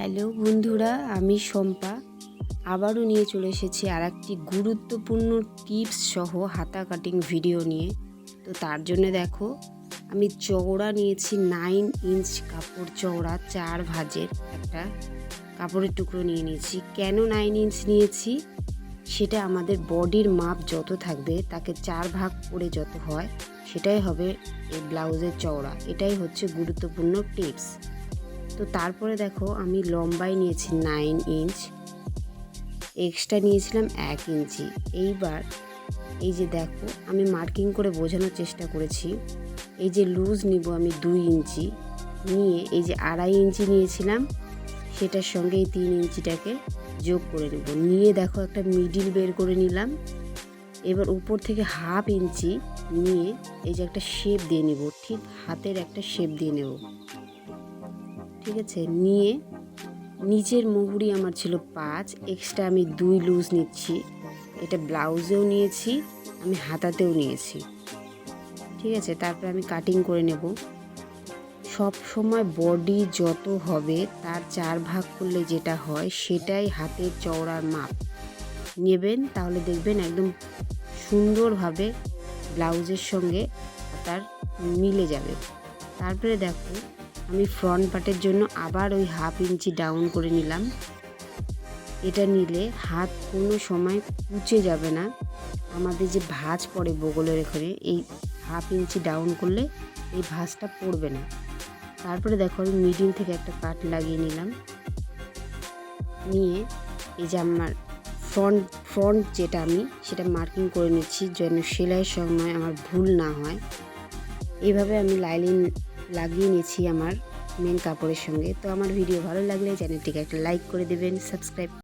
Hello বন্ধুরা, আমি শম্পা। আবারও নিয়ে চলে এসেছি আর একটি গুরুত্বপূর্ণ টিপস সহ হাতা কাটিং ভিডিও নিয়ে। তো তার জন্য দেখো, আমি চওড়া নিয়েছি নাইন ইঞ্চ কাপড় চওড়া, চার ভাজের একটা কাপড়ের টুকরো নিয়ে নিয়েছি। কেন নাইন ইঞ্চ নিয়েছি? সেটা আমাদের বডির মাপ যত থাকবে, তাকে চার ভাগ করে যত হয়, সেটাই হবে এই ব্লাউজের চওড়া। এটাই হচ্ছে গুরুত্বপূর্ণ টিপস তো তারপরে দেখো আমি লম্বাই নিয়েছি নাইন ইঞ্চ এক্সট্রা নিয়েছিলাম এক ইঞ্চি এইবার এই যে দেখো, আমি মার্কিং করে বোঝানোর চেষ্টা করেছি। এই যে লুজ নিব আমি দুই ইঞ্চি নিয়ে এই যে আড়াই ইঞ্চি নিয়েছিলাম, সেটার সঙ্গে এই তিন ইঞ্চিটাকে যোগ করে নেব। নিয়ে দেখো একটা মিডিল বের করে নিলাম। এবার উপর থেকে হাফ ইঞ্চি নিয়ে এই যে একটা শেপ দিয়ে নেব। ঠিক হাতের একটা শেপ দিয়ে নেব। ঠিক আছে, নিয়ে নিচের মুহুরি আমার ছিল পাঁচ এক্সট্রা আমি দুই লুজ নিচ্ছি। এটা ব্লাউজেও নিয়েছি, আমি হাতাতেও নিয়েছি। ঠিক আছে, তারপরে আমি কাটিং করে নেব। সব সময় বডি যত হবে, তার চার ভাগ করলে যেটা হয়, সেটাই হাতের চওড়ার মাপ। নেবেন, তাহলে দেখবেন একদম সুন্দরভাবে ব্লাউজের সঙ্গে তার মিলে যাবে। তারপরে দেখো আমি ফ্রন্ট পার্টের জন্য আবার ওই হাফ ইঞ্চি ডাউন করে নিলাম। এটা নিলে হাত কোনো সময় কুচে যাবে না। আমাদের যে ভাঁজ পড়ে বগলের এখানে, এই হাফ ইঞ্চি ডাউন করলে এই ভাঁজটা পড়বে না। তারপরে দেখো আমি মিডিল থেকে একটা কাট লাগিয়ে নিলাম। নিয়ে এই যে আমার ফ্রন্ট ফ্রন্ট যেটা আমি, সেটা মার্কিং করে নিচ্ছি যেন সেলাইয়ের সময় আমার ভুল না হয়। এইভাবে আমি লাইলিন লাগিয়ে নিয়েছি আমার মেন কাপড়ের সঙ্গে। তো আমার ভিডিও ভালো লাগলে চ্যানেলটিকে একটা লাইক করে দেবেন সাবস্ক্রাইব